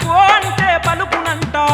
పలుకు అంటే పలుకునంటా